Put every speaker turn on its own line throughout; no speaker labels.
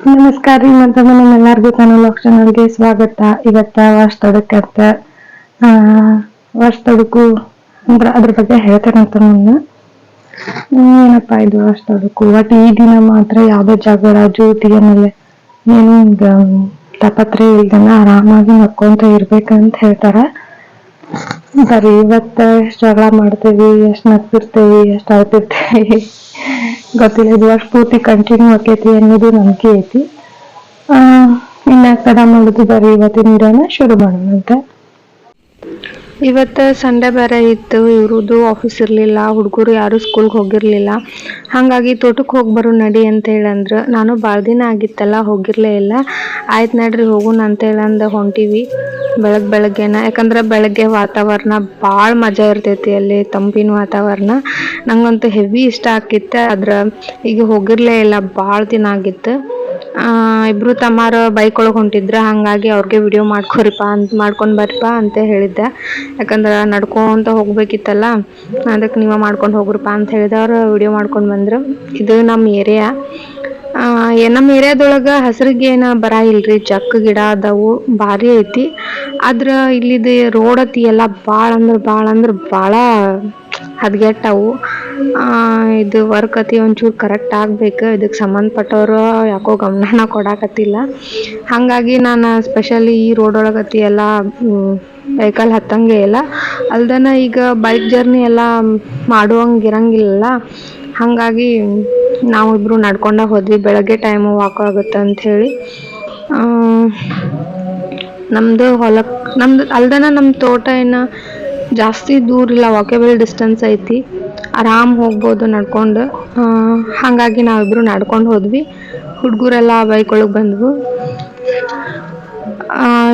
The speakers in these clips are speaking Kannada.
ನಮಸ್ಕಾರ ರೀ ಮತ್ತೆ ಮನೆ ಎಲ್ಲಾರ್ಗು ಚಾನಲ್ ಚಾನಲ್ಗೆ ಸ್ವಾಗತ. ಇವತ್ತ ವಾಶ್ ತೊಡಕತ್ತ ವಾಶ್ ತೊಡಕು ಅಂದ್ರ ಅದ್ರ ಬಗ್ಗೆ ಹೇಳ್ತೇನಂತ ನಾನು ಏನಪ್ಪಾ ಇದು ವಾಶ್ ತೊಡಕು? ಒಟ್ಟು ಈ ದಿನ ಮಾತ್ರ ಯಾವ್ದೋ ಜಗಳ ಜ್ಯೋತಿ ಆಮೇಲೆ ಏನು ತಪತ್ರೆ ಇಲ್ದನ ಆರಾಮಾಗಿ ನಕ್ಕೊಂತ ಇರ್ಬೇಕಂತ ಹೇಳ್ತಾರ. ಬರೀ ಇವತ್ತ ಎಷ್ಟ್ ಜಗಳ ಮಾಡ್ತೇವಿ, ಎಷ್ಟ್ ನಗ್ತಿರ್ತೇವಿ, ಎಷ್ಟ್ ಅಳ್ತಿರ್ತೇವಿ. ಗೊತ್ತಿಲ್ಲ, ಇದು ವರ್ಷ ಪೂರ್ತಿ ಕಂಟಿನ್ಯೂ ಆಕೈತಿ ಅನ್ನೋದು ನಂಬಿಕೆ ಐತಿ. ಇನ್ನ ತಡ ಮಾಡುದು ಬರೀ ಇವತ್ತಿನ ವಿಡಿಯೋನ ಶುರು ಮಾಡೋಣ ಅಂತ ಇವತ್ತು ಸಂಡೇ ಬೇರೆ ಇತ್ತು ಇವ್ರದ್ದು ಆಫೀಸ್ ಇರಲಿಲ್ಲ, ಹುಡುಗರು ಯಾರು ಸ್ಕೂಲ್ಗೆ ಹೋಗಿರಲಿಲ್ಲ. ಹಾಗಾಗಿ ತೋಟಕ್ಕೆ ಹೋಗಿ ಬರೋ ನಡಿ ಅಂತ ಹೇಳಂದ್ರೆ. ನಾನು ಭಾಳ ದಿನ ಆಗಿತ್ತಲ್ಲ, ಹೋಗಿರಲೇ ಇಲ್ಲ. ಆಯ್ತು ನಡ್ರಿ, ಹೋಗೋಣ ಅಂತ ಹೇಳಂದು ಹೊಂಟೀವಿ. ಬೆಳಗ್ಗೆ ಬೆಳಗ್ಗೆನ, ಯಾಕಂದ್ರೆ ಬೆಳಗ್ಗೆ ವಾತಾವರಣ ಭಾಳ ಮಜಾ ಇರ್ತೈತಿ ಅಲ್ಲಿ, ತಂಪಿನ ವಾತಾವರಣ. ನಂಗಂತೂ ಹೆವಿ ಇಷ್ಟ ಆಕಿತ್ತು ಆದ್ರೆ ಈಗ ಹೋಗಿರಲೇ ಇಲ್ಲ ಭಾಳ ದಿನ ಆಗಿತ್ತು. ಇಬ್ರು ತಮ್ಮಾರ ಬೈಕ್ ಒಳಗೆ ಹೊಂಟಿದ್ರ, ಹಂಗಾಗಿ ಅವ್ರಿಗೆ ವಿಡಿಯೋ ಮಾಡ್ಕೊರಿಪ್ಪ ಅಂತ, ಮಾಡ್ಕೊಂಡು ಬರ್ರಿಪ್ಪ ಅಂತ ಹೇಳಿದ್ದೆ. ಯಾಕಂದ್ರೆ ನಡ್ಕೊಂತ ಹೋಗ್ಬೇಕಿತ್ತಲ್ಲ ಅದಕ್ಕೆ ನೀವ ಮಾಡ್ಕೊಂಡು ಹೋಗ್ರಪ್ಪ ಅಂತ ಹೇಳಿದ, ಅವ್ರು ವಿಡಿಯೋ ಮಾಡ್ಕೊಂಡು ಬಂದ್ರು. ಇದು ನಮ್ಮ ಏರಿಯಾ ನಮ್ಮ ಏರಿಯಾದೊಳಗೆ ಹಸ್ರಿಗೆ ಏನು ಬರ ಇಲ್ರಿ ಜಕ್ಕ ಗಿಡ ಅದಾವು, ಭಾರಿ ಐತಿ. ಆದ್ರೆ ಇಲ್ಲಿದು ರೋಡ್ ಅತಿ ಎಲ್ಲ ಭಾಳ ಅಂದ್ರೆ ಭಾಳ ಅಂದ್ರೆ ಭಾಳ ಹದಗೆಟ್ಟವು ಇದು ವರ್ಕ್ ಅತಿ ಒಂಚೂರು ಕರೆಕ್ಟ್ ಆಗಬೇಕು. ಇದಕ್ಕೆ ಸಂಬಂಧಪಟ್ಟವ್ರು ಯಾಕೋ ಗಮನನ ಕೊಡಾಕತ್ತಿಲ್ಲ. ಹಾಗಾಗಿ ನಾನು ಸ್ಪೆಷಲಿ ಈ ರೋಡ್ ಒಳಗತಿ ಎಲ್ಲ ವೆಹಿಕಲ್ ಹತ್ತಂಗೆ ಇಲ್ಲ. ಅಲ್ದನ ಈಗ ಬೈಕ್ ಜರ್ನಿ ಎಲ್ಲ ಮಾಡುವಂಗೆ ಇರಂಗಿಲ್ಲ ಹಾಗಾಗಿ ನಾವಿಬ್ಬರು ನಡ್ಕೊಂಡ ಹೋದ್ವಿ. ಬೆಳಗ್ಗೆ ಟೈಮು ವಾಕ್ ಆಗುತ್ತೆ ಅಂಥೇಳಿ ನಮ್ಮದು ಹೊಲಕ್ಕೆ ನಮ್ದು ಅಲ್ದನ ನಮ್ಮ ತೋಟ ಏನು ಜಾಸ್ತಿ ದೂರ ಇಲ್ಲ ವಾಕೇಬಲ್ ಡಿಸ್ಟೆನ್ಸ್ ಐತಿ. ಆರಾಮ್ ಹೋಗ್ಬೋದು ನಡ್ಕೊಂಡು. ಹಾಗಾಗಿ ನಾವಿಬ್ರು ನಡ್ಕೊಂಡು ಹೋದ್ವಿ. ಹುಡುಗರೆಲ್ಲ ಬೈಕ್ ಒಳಗೆ ಬಂದ್ವು.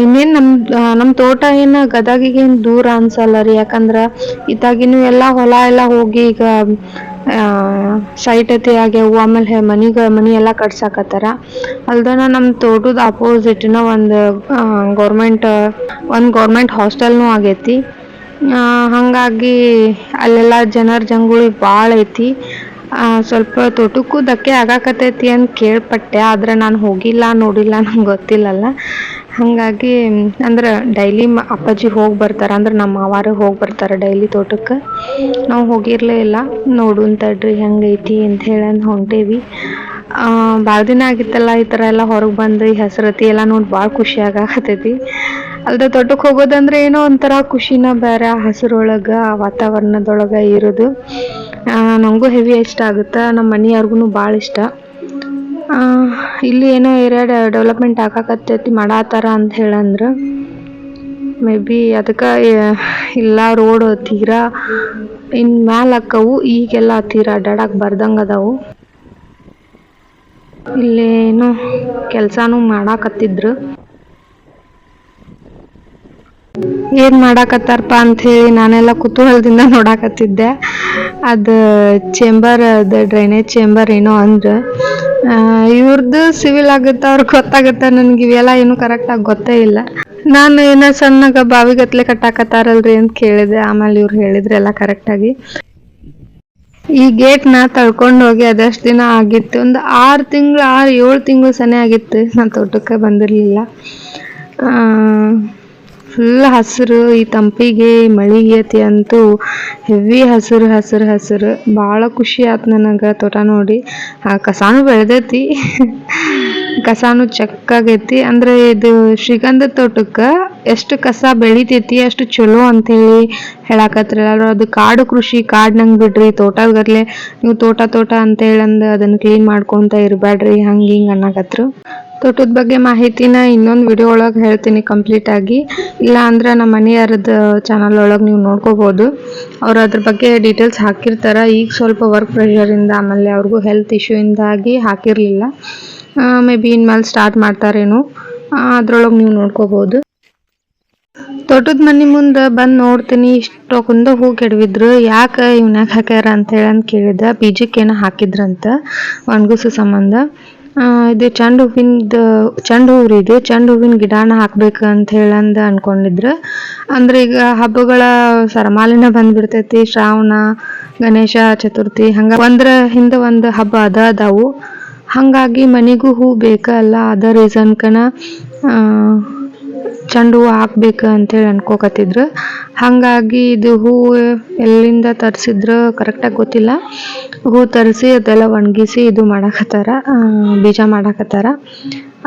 ಇನ್ನೇನು ನಮ್ಮ ನಮ್ಮ ತೋಟ ಏನು ಗದಗಿಗೆ ಏನು ದೂರ ಅನ್ಸಲ್ಲ ರೀ. ಯಾಕಂದ್ರೆ ಇತ್ತಾಗಿನೂ ಎಲ್ಲ ಹೊಲ ಎಲ್ಲ ಹೋಗಿ ಈಗ ಸೈಟ್ ಐತಿ ಆಗ್ಯಾವು. ಆಮೇಲೆ ಮನಿಗೆ, ಮನಿ ಎಲ್ಲ ಕಟ್ಸಾಕತ್ತಾರ. ಅಲ್ದನ ನಮ್ಮ ತೋಟದ ಅಪೋಸಿಟ್ನ ಒಂದು ಗೌರ್ಮೆಂಟ್ ಒಂದು ಗೌರ್ಮೆಂಟ್ ಹಾಸ್ಟೆಲ್ನೂ ಆಗೈತಿ. ಹಂಗಾಗಿ ಅಲ್ಲೆಲ್ಲ ಜನರ ಜಂಗುಳಿ ಭಾಳ ಐತಿ. ಸ್ವಲ್ಪ ತೋಟಕ್ಕೂ ಧಕ್ಕೆ ಆಗಾಕತೈತಿ ಅಂತ ಕೇಳ್ಪಟ್ಟೆ, ಆದ್ರೆ ನಾನು ಹೋಗಿಲ್ಲ, ನೋಡಿಲ್ಲ, ನಂಗೆ ಗೊತ್ತಿಲ್ಲಲ್ಲ. ಹಾಗಾಗಿ, ಅಂದ್ರೆ ಡೈಲಿ ಅಪ್ಪಾಜಿ ಹೋಗಿ ಬರ್ತಾರೆ, ಅಂದ್ರೆ ನಮ್ಮ ಮಾವಾರು ಹೋಗಿ ಬರ್ತಾರೆ ಡೈಲಿ ತೋಟಕ್ಕೆ. ನಾವು ಹೋಗಿರಲೇ ಇಲ್ಲ ನೋಡು ತಡ್ರಿ ಹೆಂಗೈತಿ ಅಂತ ಹೇಳಂದು ಹೊಂಟೇವಿ. ಭಾಳ ದಿನ ಆಗಿತ್ತಲ್ಲ, ಈ ಥರ ಎಲ್ಲ ಹೊರಗೆ ಬಂದು ಈ ಹಸ್ರತಿ ಎಲ್ಲ ನೋಡಿ ಭಾಳ ಖುಷಿ ಆಗಾಕತ್ತೈತಿ. ಅಲ್ದ ತೋಟಕ್ಕೆ ಹೋಗೋದಂದ್ರೆ ಏನೋ ಒಂಥರ ಖುಷಿನ ಬೇರೆ ಹಸಿರೊಳಗ, ವಾತಾವರಣದೊಳಗ ಆ ವಾತಾವರಣದೊಳಗೆ ಇರೋದು ನಂಗೂ ಹೆವಿ ಇಷ್ಟ ಆಗುತ್ತೆ? ನಮ್ಮ ಮನೆಯವ್ರಿಗೂ ಭಾಳ ಇಷ್ಟ. ಇಲ್ಲಿ ಏನೋ ಏರಿಯಾ ಡೆವಲಪ್ಮೆಂಟ್ ಆಗಾಕತ್ತೈತಿ, ಮಾಡಾತಾರ ಅಂತ ಹೇಳಂದ್ರು ಮೇ ಬಿ ಅದಕ್ಕೆ ಇಲ್ಲ ರೋಡ್ ತೀರಾ, ಇನ್ ಮ್ಯಾಲ ಅಕ್ಕವು, ಈಗೆಲ್ಲ ತೀರಾ ಅಡ್ಡಾಡಕ್ ಬರ್ದಂಗ ಅದಾವು. ಇಲ್ಲೇನು ಕೆಲಸನೂ ಮಾಡಾಕತ್ತಿದ್ರು. ಏನ್ ಮಾಡಾಕತ್ತಾರಪ್ಪ ಅಂತ ಹೇಳಿ ನಾನೆಲ್ಲ ಕುತೂಹಲದಿಂದ ನೋಡಾಕತ್ತಿದ್ದೆ. ಅದು ಚೇಂಬರ್ ಅದ ಡ್ರೈನೇಜ್ ಚೇಂಬರ್ ಏನೋ ಅಂದ್ರ ಇವ್ರದ್ದು ಸಿವಿಲ್ ಆಗುತ್ತೆ ಅವ್ರಿಗೆ ಗೊತ್ತಾಗುತ್ತೆ ನನ್ಗೆ ಇವೆಲ್ಲ ಏನು ಕರೆಕ್ಟಾಗಿ ಗೊತ್ತೇ ಇಲ್ಲ. ನಾನು ಏನೋ ಸಣ್ಣಗ ಬಾವಿಗತ್ಲೆ ಕಟ್ಟಾಕತ್ತಾರಲ್ರಿ ಅಂತ ಕೇಳಿದೆ. ಆಮೇಲೆ ಇವ್ರು ಹೇಳಿದ್ರೆ ಎಲ್ಲ ಕರೆಕ್ಟಾಗಿ ಈ ಗೇಟ್ನ ತಳ್ಕೊಂಡು ಹೋಗಿ ಅದಷ್ಟು ದಿನ ಆಗಿತ್ತು. ಒಂದು ಆರು ತಿಂಗಳು, ಆರು ಏಳು ತಿಂಗಳು ಸನೇ ಆಗಿತ್ತು. ನಾನು ತೋಟಕ್ಕೆ ಬಂದಿರಲಿಲ್ಲ. ಫುಲ್ ಹಸಿರು, ಈ ತಂಪಿಗೆ ಮಳಿಗೆ ಅಂತೂ ಹೆವಿ ಹಸಿರು ಹಸಿರು ಹಸಿರು. ಭಾಳ ಖುಷಿ ಆಯ್ತು ನನಗೆ ತೋಟ ನೋಡಿ. ಆ ಕಸಾನು ಬೆಳೆದೈತಿ. ಕಸಾನು ಚಕ್ಕಾಗೈತಿ ಅಂದ್ರೆ ಇದು ಶ್ರೀಗಂಧ ತೋಟಕ್ಕೆ ಎಷ್ಟು ಕಸ ಬೆಳಿತೈತಿ, ಅಷ್ಟು ಚಲೋ ಅಂತೇಳಿ ಹೇಳಾಕತ್ರಿ. ಎಲ್ಲರೂ ಅದು ಕಾಡು ಕೃಷಿ ಕಾಡ್ನಂಗೆ ಬಿಡ್ರಿ ತೋಟದಗತ್ಲೆ ನೀವು ತೋಟ ತೋಟ ಅಂತ ಅಂದ ಅದನ್ನ ಕ್ಲೀನ್ ಮಾಡ್ಕೊಂತ ಇರಬೇಡ್ರಿ ಹಂಗೆ ಹಿಂಗೆ ಅನ್ನಕತ್ರು. ತೋಟದ ಬಗ್ಗೆ ಮಾಹಿತಿನ ಇನ್ನೊಂದು ವಿಡಿಯೋ ಒಳಗೆ ಹೇಳ್ತೀನಿ ಕಂಪ್ಲೀಟ್ ಆಗಿ. ಇಲ್ಲ ಅಂದ್ರೆ ನಮ್ಮ ಮನೆಯಾರದ ಚಾನಲ್ ಒಳಗೆ ನೀವು ನೋಡ್ಕೋಬೋದು. ಅವ್ರು ಅದ್ರ ಬಗ್ಗೆ ಡೀಟೇಲ್ಸ್ ಹಾಕಿರ್ತಾರೆ. ಈಗ ಸ್ವಲ್ಪ ವರ್ಕ್ ಪ್ರೆಷರಿಂದ ಆಮೇಲೆ ಅವ್ರಿಗೂ ಹೆಲ್ತ್ ಇಶ್ಯೂಯಿಂದಾಗಿ ಹಾಕಿರಲಿಲ್ಲ. ಮೇ ಬಿ ಇನ್ಮೇಲೆ ಸ್ಟಾರ್ಟ್ ಮಾಡ್ತಾರೇನೋ ಅದ್ರೊಳಗೆ ನೀವು ನೋಡ್ಕೋಬೋದು. ತೋಟದ ಮನೆ ಮುಂದೆ ಬಂದು ನೋಡ್ತೀನಿ. ಇಷ್ಟೊಂದು ಹೂ ಕೆಡವಿದ್ರು. ಯಾಕೆ ಇವನ್ಯಾಕೆ ಹಾಕ್ಯಾರ ಅಂತ ಹೇಳಿ ಅಂತ ಕೇಳಿದ. ಬೀಜಕ್ಕೆ ಏನೋ ಹಾಕಿದ್ರಂತ. ಒಣಗಿಸೋ ಸಂಬಂಧ. ಇದು ಚೆಂಡು ಹೂವಿಂದ ಚೆಂಡು ಹೂವು ಇದು ಚೆಂಡು ಹೂವಿನ ಗಿಡನ ಹಾಕ್ಬೇಕು ಅಂತ ಹೇಳಂದ ಅನ್ಕೊಂಡಿದ್ರು. ಅಂದ್ರೆ ಈಗ ಹಬ್ಬಗಳ ಸರಮಾಲಿನ ಬಂದ್ಬಿಡ್ತೈತಿ, ಶ್ರಾವಣ, ಗಣೇಶ ಚತುರ್ಥಿ, ಹಂಗ ಒಂದ್ರ ಹಿಂದೆ ಒಂದು ಹಬ್ಬ ಅದ, ಅದಾವು. ಹಾಗಾಗಿ ಮನೆಗೂ ಹೂ ಬೇಕಲ್ಲ ಅದ ರೀಸನ್ಕನ ಚಂಡು ಹೂವು ಹಾಕ್ಬೇಕು ಅಂತೇಳಿ ಅನ್ಕೋಕತ್ತಿದ್ರು. ಹಾಗಾಗಿ ಇದು ಹೂವು ಎಲ್ಲಿಂದ ತರಿಸಿದ್ರು ಕರೆಕ್ಟಾಗಿ ಗೊತ್ತಿಲ್ಲ. ಹೂ ತರಿಸಿ ಅದೆಲ್ಲ ಒಣಗಿಸಿ ಇದು ಮಾಡಾಕತ್ತಾರ ಬೀಜ ಮಾಡಾಕತ್ತಾರ.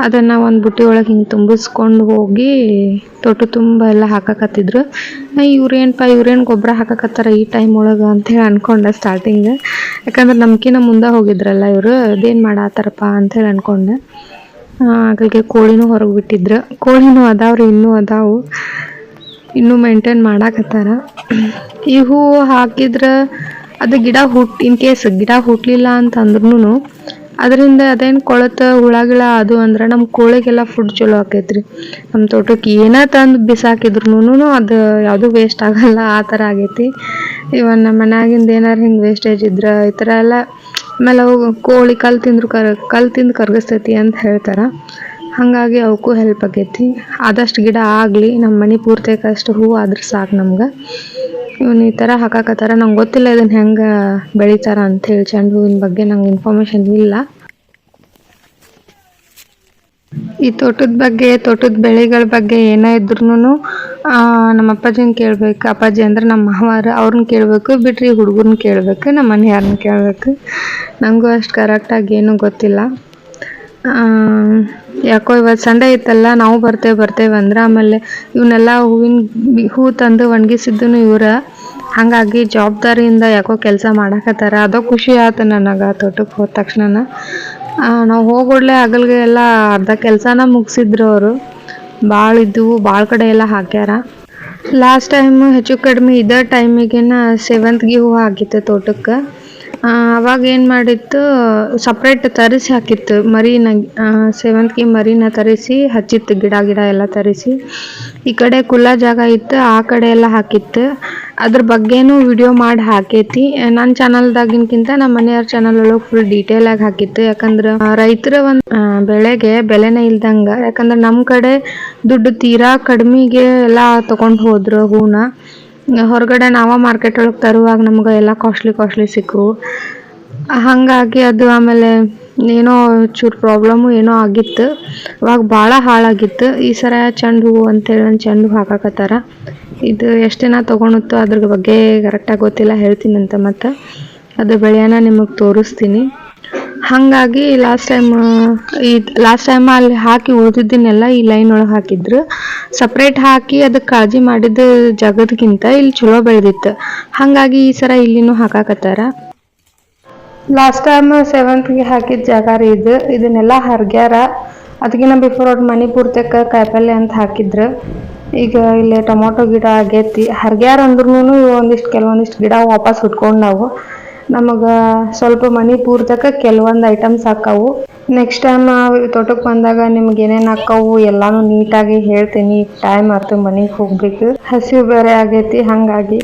ಅದನ್ನು ಒಂದು ಬುಟ್ಟಿ ಒಳಗೆ ಹಿಂಗೆ ತುಂಬಿಸ್ಕೊಂಡು ಹೋಗಿ ತೊಟ್ಟು ತುಂಬ ಎಲ್ಲ ಹಾಕಾಕತ್ತಿದ್ರು. ಇವ್ರೇನಪ್ಪ ಇವ್ರೇನು ಗೊಬ್ಬರ ಹಾಕಾಕತ್ತಾರ ಈ ಟೈಮ್ ಒಳಗೆ ಅಂತೇಳಿ ಅನ್ಕೊಂಡೆ ಸ್ಟಾರ್ಟಿಂಗ್ ಯಾಕಂದ್ರೆ ನಮ್ಕಿನ ಮುಂದೆ ಹೋಗಿದ್ರಲ್ಲ ಇವರು, ಅದೇನು ಮಾಡತ್ತಾರಪ್ಪ ಅಂತೇಳಿ ಅನ್ಕೊಂಡೆ. ಆಗಲಿಗೆ ಕೋಳಿನೂ ಹೊರಗೆ ಬಿಟ್ಟಿದ್ರು. ಕೋಳಿನೂ ಅದಾವ್ರಿ, ಇನ್ನೂ ಅದಾವು. ಇನ್ನೂ ಮೇಂಟೈನ್ ಮಾಡಾಕತ್ತಾರ. ಈ ಹೂವು ಹಾಕಿದ್ರೆ ಅದು ಗಿಡ ಹುಟ್ ಇನ್ ಕೇಸ್ ಗಿಡ ಹುಟ್ಲಿಲ್ಲ ಅಂತ ಅಂದ್ರೂ ಅದರಿಂದ ಅದೇನು ಕೊಳತ ಹುಳ ಗಿಳ ಅದು ಅಂದ್ರೆ ನಮ್ಮ ಕೋಳಿಗೆಲ್ಲ ಫುಡ್ ಚಲೋ ಆಕೈತ್ರಿ. ನಮ್ಮ ತೋಟಕ್ಕೆ ಏನೇ ತಂದು ಬಿಸಾಕಿದ್ರು ಅದು ಯಾವುದೂ ವೇಸ್ಟ್ ಆಗಲ್ಲ, ಆ ಥರ ಆಗೈತಿ. ಇವನ್ ನಮ್ಮ ಮನ್ಯಾಗಿಂದ ಏನಾರು ಹಿಂಗೆ ವೇಸ್ಟೇಜ್ ಇದ್ರೆ ಈ ಥರ ಎಲ್ಲ, ಆಮೇಲೆ ಅವು ಕೋಳಿ ಕಲ್ ತಿಂದ್ರು ಕರ್, ಕಲ್ ತಿಂದು ಕರ್ಗಿಸ್ತೈತಿ ಅಂತ ಹೇಳ್ತಾರೆ. ಹಾಗಾಗಿ ಅವಕ್ಕೂ ಹೆಲ್ಪ್ ಆಗೈತಿ. ಆದಷ್ಟು ಗಿಡ ಆಗಲಿ ನಮ್ಮ ಮನೆ ಪೂರ್ತಿಯಾಗಷ್ಟು ಹೂವು ಆದ್ರೆ ಸಾಕು ನಮ್ಗೆ. ಇವನು ಈ ಥರ ಹಾಕಾಕತ್ತಾರ. ನಂಗೆ ಗೊತ್ತಿಲ್ಲ ಇದನ್ನು ಹೆಂಗೆ ಬೆಳಿತಾರ ಅಂತೇಳಿ ಚೆಂಡು ಹೂವಿನ ಬಗ್ಗೆ ನಂಗೆ ಇನ್ಫಾರ್ಮೇಷನ್ ಇಲ್ಲ. ಈ ತೋಟದ ಬಗ್ಗೆ, ತೋಟದ ಬೆಳೆಗಳ ಬಗ್ಗೆ ಏನೇ ಇದ್ರೂ ನಮ್ಮ ಅಪ್ಪಾಜಿನ ಕೇಳಬೇಕು. ಅಪ್ಪಾಜಿ ಅಂದ್ರೆ ನಮ್ಮ ಮಾವಾರ ಅವ್ರನ್ನ ಕೇಳಬೇಕು. ಬಿಟ್ರಿ ಹುಡುಗರ್ನ ಕೇಳಬೇಕು. ನಮ್ಮ ಮನೆಯವ್ರನ್ನ ಕೇಳಬೇಕು. ನನಗೂ ಅಷ್ಟು ಕರೆಕ್ಟಾಗಿ ಏನೂ ಗೊತ್ತಿಲ್ಲ. ಯಾಕೋ ಇವತ್ತು ಸಂಡೆ ಇತ್ತಲ್ಲ, ನಾವು ಬರ್ತೇವೆ ಬರ್ತೇವೆ ಅಂದ್ರೆ ಆಮೇಲೆ ಇವನ್ನೆಲ್ಲ ಹೂವಿನ ಹೂ ತಂದು ಒಣಗಿಸಿದ್ದು ಇವರ. ಹಾಗಾಗಿ ಜವಾಬ್ದಾರಿಯಿಂದ ಯಾಕೋ ಕೆಲಸ ಮಾಡಾಕತ್ತಾರ. ಅದೋ ಖುಷಿ ಆಯ್ತು ನನಗೆ ತೋಟಕ್ಕೆ ಹೋದ ತಕ್ಷಣ ನಾವು ಹೋಗೋಡ್ಲೆ ಹಗಲ್ಗೆ ಎಲ್ಲ ಅರ್ಧ ಕೆಲಸನ ಮುಗಿಸಿದ್ರು ಅವರು. ಭಾಳ ಇದ್ದವು ಭಾಳ ಕಡೆ ಎಲ್ಲ ಹಾಕ್ಯಾರ. ಲಾಸ್ಟ್ ಟೈಮ್ ಹೆಚ್ಚು ಕಡಿಮೆ ಇದೇ ಟೈಮಿಗೆನ ಸೇವಂತಿಗೆ ಹೂವು ಹಾಕಿತ್ತು ತೋಟಕ್ಕೆ. ಅವಾಗ ಏನು ಮಾಡಿತ್ತು ಸಪ್ರೇಟ್ ತರಿಸಿ ಹಾಕಿತ್ತು. ಮರಿನ ಸೇವಂತಿಗೆ ಮರಿನ ತರಿಸಿ, ಹಚ್ಚಿತ್ತು, ಗಿಡ ಗಿಡ ಎಲ್ಲ ತರಿಸಿ. ಈ ಕಡೆ ಕುಲ್ಲ ಜಾಗ ಇತ್ತು, ಆ ಕಡೆ ಎಲ್ಲ ಹಾಕಿತ್ತು. ಅದ್ರ ಬಗ್ಗೆನೂ ವಿಡಿಯೋ ಮಾಡಿ ಹಾಕೈತಿ. ನನ್ನ ಚಾನಲ್ದಾಗಿನ್ಕಿಂತ ನಮ್ಮ ಮನೆಯವ್ರ ಚಾನಲ್ ಒಳಗೆ ಫುಲ್ ಡೀಟೇಲ್ ಆಗಿ ಹಾಕಿತ್ತು. ಯಾಕಂದ್ರೆ ರೈತರ ಒಂದು ಬೆಳೆಗೆ ಬೆಲೆನೇ ಇಲ್ದಂಗೆ. ಯಾಕಂದ್ರೆ ನಮ್ಮ ಕಡೆ ದುಡ್ಡು ತೀರಾ ಕಡಿಮೆಗೆ ಎಲ್ಲ ತಗೊಂಡು ಹೋದ್ರು ಹೂನ. ಹೊರಗಡೆ ನಾವ ಮಾರ್ಕೆಟ್ ಒಳಗೆ ತರುವಾಗ ನಮ್ಗೆ ಎಲ್ಲ ಕಾಸ್ಟ್ಲಿ ಕಾಸ್ಟ್ಲಿ ಸಿಕ್ಕವು ಹಾಗಾಗಿ ಅದು ಆಮೇಲೆ ಏನೋ ಚೂರು ಪ್ರಾಬ್ಲಮ್ಮು ಏನೋ ಆಗಿತ್ತು. ಅವಾಗ ಭಾಳ ಹಾಳಾಗಿತ್ತು. ಈ ಸರ ಚೆಂಡು ಹೂವು ಅಂತೇಳಿ ಒಂದು ಚೆಂಡು ಹೂ ಹಾಕಾಕತ್ತಾರ. ಇದು ಎಷ್ಟು ದಿನ ತೊಗೊಳುತ್ತೋ ಅದ್ರ ಬಗ್ಗೆ ಕರೆಕ್ಟಾಗಿ ಗೊತ್ತಿಲ್ಲ ಹೇಳ್ತೀನಂತ ಮತ್ತು. ಅದು ಬೆಳೆಯನ್ನು ನಿಮಗೆ ತೋರಿಸ್ತೀನಿ. ಹಾಗಾಗಿ ಲಾಸ್ಟ್ ಟೈಮ್ ಈ ಲಾಸ್ಟ್ ಟೈಮ್ ಅಲ್ಲಿ ಹಾಕಿ ಉಳಿದಿದ್ದನ್ನೆಲ್ಲ ಈ ಲೈನ್ ಒಳಗೆ ಹಾಕಿದ್ರು. ಸಪ್ರೇಟ್ ಹಾಕಿ ಅದಕ್ಕೆ ಕಾಳಜಿ ಮಾಡಿದ ಜಾಗದಕ್ಕಿಂತ ಇಲ್ಲಿ ಚಲೋ ಬೆಳೆದಿತ್ತು. ಹಂಗಾಗಿ ಈ ಸರ ಇಲ್ಲಿನೂ ಹಾಕಾಕತ್ತಾರ. ಲಾಸ್ಟ್ ಟೈಮ್ ಸೆವೆಂತ್ಗೆ ಹಾಕಿದ ಜಾಗ ರೀ ಇದು. ಇದನ್ನೆಲ್ಲ ಹರ್ಗ್ಯಾರ. ಅದಕ್ಕಿಂತ ಬಿಫೋರ್ ಅವ್ರ ಮನೆ ಪೂರ್ತಕ್ಕೆ ಕಾಯಿಪಲ್ಯ ಅಂತ ಹಾಕಿದ್ರು. ಈಗ ಇಲ್ಲಿ ಟೊಮೊಟೊ ಗಿಡ ಆಗೈತಿ. ಹರ್ಗ್ಯಾರ ಅಂದ್ರೂ ಒಂದಿಷ್ಟು, ಕೆಲವೊಂದಿಷ್ಟು ಗಿಡ ವಾಪಸ್ ಹುಟ್ಕೊಂಡು ನಾವು. ನಮಗೆ ಸ್ವಲ್ಪ ಮನಿ ಪೂರ್ತಕ ಕೆಲವೊಂದು ಐಟಮ್ಸ್ ಹಾಕವು. ನೆಕ್ಸ್ಟ್ ಟೈಮ್ ತೋಟಕ್ಕೆ ಬಂದಾಗ ನಿಮ್ಗೆ ಏನೇನು ಹಾಕವು ಎಲ್ಲಾನು ನೀಟಾಗಿ ಹೇಳ್ತೀನಿ. ಟೈಮ್ ಆಯ್ತು ಮನೆಗೆ ಹೋಗ್ಬೇಕು. ಹಸಿವು ಬೇರೆ ಆಗೈತಿ, ಹಂಗಾಗಿ.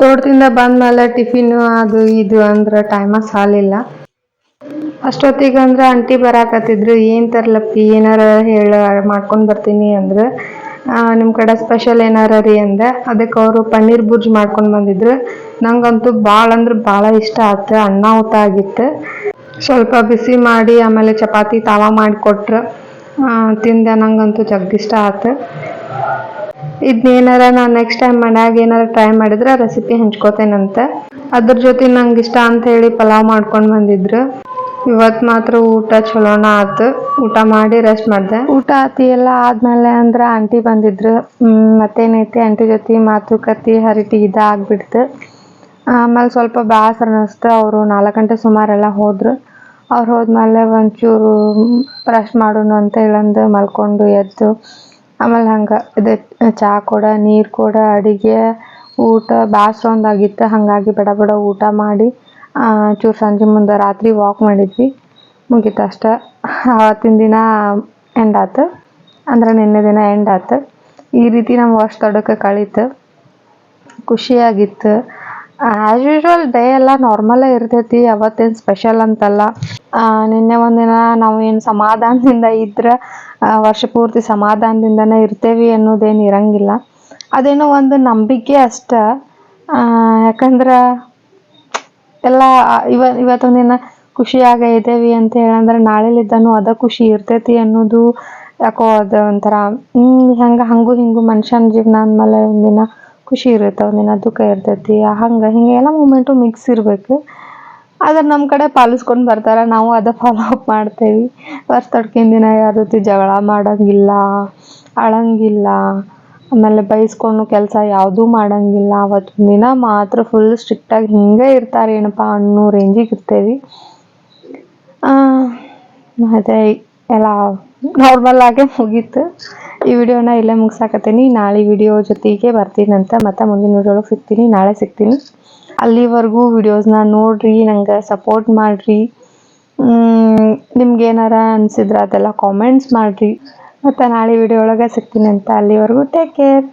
ತೋಟದಿಂದ ಬಂದ್ಮೇಲೆ ಟಿಫಿನ್ ಅದು ಇದು ಅಂದ್ರೆ ಟೈಮ ಸಾಲಿಲ್ಲ. ಅಷ್ಟೊತ್ತಿಗೆ ಅಂದ್ರೆ ಆಂಟಿ ಬರಾಕತ್ತಿದ್ರು. ಏನ್ ತರ್ಲಪ್ಪಿ, ಏನಾರ ಹೇಳ ಮಾಡ್ಕೊಂಡು ಬರ್ತೀನಿ ಅಂದ್ರೆ ನಿಮ್ಮ ಕಡೆ ಸ್ಪೆಷಲ್ ಏನಾರ ರೀ ಅಂದೆ? ಅದಕ್ಕೆ ಅವರು ಪನ್ನೀರ್ ಬುರ್ಜ್ ಮಾಡ್ಕೊಂಡು ಬಂದಿದ್ರು. ನಂಗಂತೂ ಭಾಳ ಅಂದ್ರೆ ಭಾಳ ಇಷ್ಟ ಆಯ್ತು ಅನ್ನ ಊಟ ಆಗಿತ್ತು. ಸ್ವಲ್ಪ ಬಿಸಿ ಮಾಡಿ ಆಮೇಲೆ ಚಪಾತಿ ತಾವ ಮಾಡಿಕೊಟ್ರು. ತಿಂದೆ, ನಂಗಂತೂ ಜಗ್ಗಿಷ್ಟ ಆಯ್ತು ಇದನ್ನೇನಾರ ನಾನು ನೆಕ್ಸ್ಟ್ ಟೈಮ್ ಮನ್ಯಾಗ ಏನಾರ ಟ್ರೈ ಮಾಡಿದ್ರೆ ರೆಸಿಪಿ ಹಂಚ್ಕೋತೇನಂತೆ. ಅದ್ರ ಜೊತೆ ನಂಗೆ ಇಷ್ಟ ಅಂತ ಹೇಳಿ ಪಲಾವ್ ಮಾಡ್ಕೊಂಡು ಬಂದಿದ್ರು. ಇವತ್ತು ಮಾತ್ರ ಊಟ ಚಲೋನ ಆತು. ಊಟ ಮಾಡಿ ರೆಸ್ಟ್ ಮಾಡಿದೆ. ಊಟ ಆತಿ ಎಲ್ಲ ಆದ್ಮೇಲೆ ಅಂದ್ರೆ ಆಂಟಿ ಬಂದಿದ್ರು. ಮತ್ತೇನೈತಿ? ಆಂಟಿ ಜೊತೆ ಮಾತುಕತೆ ಹರಿಟಿ ಇದ ಆಗ್ಬಿಡ್ತು. ಆಮೇಲೆ ಸ್ವಲ್ಪ ಬೇಸರ ಅನ್ನಿಸ್ತು ಅವರು ನಾಲ್ಕು ಗಂಟೆ ಸುಮಾರೆಲ್ಲ ಹೋದ್ರು. ಅವ್ರು ಹೋದ್ಮೇಲೆ ಒಂಚೂರು ಬ್ರಷ್ ಮಾಡೋಣ ಅಂತ ಹೇಳಂದು ಮಲ್ಕೊಂಡು ಎದ್ದು. ಆಮೇಲೆ ಹಂಗೆ ಇದು ಚಹಾ ಕೊಡ, ನೀರು ಕೊಡ, ಅಡಿಗೆ, ಊಟ, ಬ್ಯಾಸ್ರ ಒಂದಾಗಿತ್ತು. ಹಾಗಾಗಿ ಬಡ ಬಡ ಊಟ ಮಾಡಿ. ಚೂರು ಸಂಜೆ ಮುಂದೆ ರಾತ್ರಿ ವಾಕ್ ಮಾಡಿದ್ವಿ. ಮುಗೀತು ಅಷ್ಟೆ. ಆವತ್ತಿನ ದಿನ ಎಂಡ್ ಆತು. ಅಂದ್ರೆ ನಿನ್ನೆ ದಿನ ಎಂಡ್ ಆತು. ಈ ರೀತಿ ನಮ್ಮ ವರ್ಷ ತೊಡಕ್ಕೆ ಕಳೀತು. ಖುಷಿಯಾಗಿತ್ತು. ಆ್ಯಸ್ ಯೂಶ್ವಲ್ ಡೇ ಎಲ್ಲ ನಾರ್ಮಲೇ ಇರ್ತೈತಿ. ಅವತ್ತೇನು ಸ್ಪೆಷಲ್ ಅಂತಲ್ಲ. ನಿನ್ನೆ ಒಂದಿನ ನಾವು ಏನು ಸಮಾಧಾನದಿಂದ ಇದ್ರೆ ವರ್ಷ ಪೂರ್ತಿ ಸಮಾಧಾನದಿಂದನೇ ಇರ್ತೇವೆ ಅನ್ನೋದೇನು ಇರಂಗಿಲ್ಲ. ಅದೇನೋ ಒಂದು ನಂಬಿಕೆ ಅಷ್ಟೆ. ಯಾಕಂದ್ರೆ ಎಲ್ಲ ಇವ, ಇವತ್ತೊಂದಿನ ಖುಷಿಯಾಗ ಇದ್ದೇವೆ ಅಂತ ಹೇಳಂದ್ರೆ ನಾಳೆಲಿದ್ದಾನು ಅದ ಖುಷಿ ಇರ್ತೈತಿ ಅನ್ನೋದು ಯಾಕೋ ಅದು ಒಂಥರ ಹಂಗ ಹಂಗು ಹಿಂಗು ಮನುಷ್ಯನ ಜೀವನ ಅಂದಮೇಲೆ ಒಂದಿನ ಖುಷಿ ಇರುತ್ತೆ, ಒಂದಿನ ದುಃಖ ಇರ್ತೈತಿ. ಹಂಗೆ, ಹಿಂಗೆ ಎಲ್ಲ ಮೂಮೆಂಟು ಮಿಕ್ಸ್ ಇರಬೇಕು. ಆದ್ರೆ ನಮ್ಮ ಕಡೆ ಪಾಲಿಸ್ಕೊಂಡು ಬರ್ತಾರೆ, ನಾವು ಅದ ಫಾಲೋ ಅಪ್ ಮಾಡ್ತೇವೆ. ವರ್ಷದೊಡ್ಕಿನ ದಿನ ಯಾರ ಜೊತೆ ಜಗಳ ಮಾಡೋಂಗಿಲ್ಲ, ಅಳಂಗಿಲ್ಲ. ಆಮೇಲೆ ಬೈಸ್ಕೊಂಡು ಕೆಲಸ ಯಾವುದೂ ಮಾಡಂಗಿಲ್ಲ. ಅವತ್ತು ದಿನ ಮಾತ್ರ ಫುಲ್ ಸ್ಟ್ರಿಕ್ಟಾಗಿ ಹಿಂಗೆ ಇರ್ತಾರೆ ಏನಪ್ಪ ಅನ್ನೋ ರೇಂಜಿಗೆ ಇರ್ತೇವೆ. ಅದೇ ಎಲ್ಲ ನಾರ್ಮಲ್ ಆಗೇ ಮುಗೀತು. ಈ ವಿಡಿಯೋನ ಇಲ್ಲೇ ಮುಗಿಸಾಕತ್ತೀನಿ. ನಾಳೆ ವಿಡಿಯೋ ಜೊತೆಗೆ ಬರ್ತೀನಂತ ಮತ್ತೆ ಮುಂದಿನ ವಿಡಿಯೋ ಒಳಗೆ ಸಿಗ್ತೀನಿ. ನಾಳೆ ಸಿಗ್ತೀನಿ. ಅಲ್ಲಿವರೆಗೂ ವಿಡಿಯೋಸ್ನ ನೋಡ್ರಿ, ನಂಗೆ ಸಪೋರ್ಟ್ ಮಾಡಿರಿ. ನಿಮ್ಗೆ ಏನಾರ ಅನಿಸಿದ್ರೆ ಅದೆಲ್ಲ ಕಾಮೆಂಟ್ಸ್ ಮಾಡಿರಿ. ಮತ್ತು ನಾಳೆ ವಿಡಿಯೋ ಒಳಗೆ ಸಿಗ್ತೀನಿ ಅಂತ ಅಲ್ಲಿವರೆಗೂ ಟೇಕ್ ಕೇರ್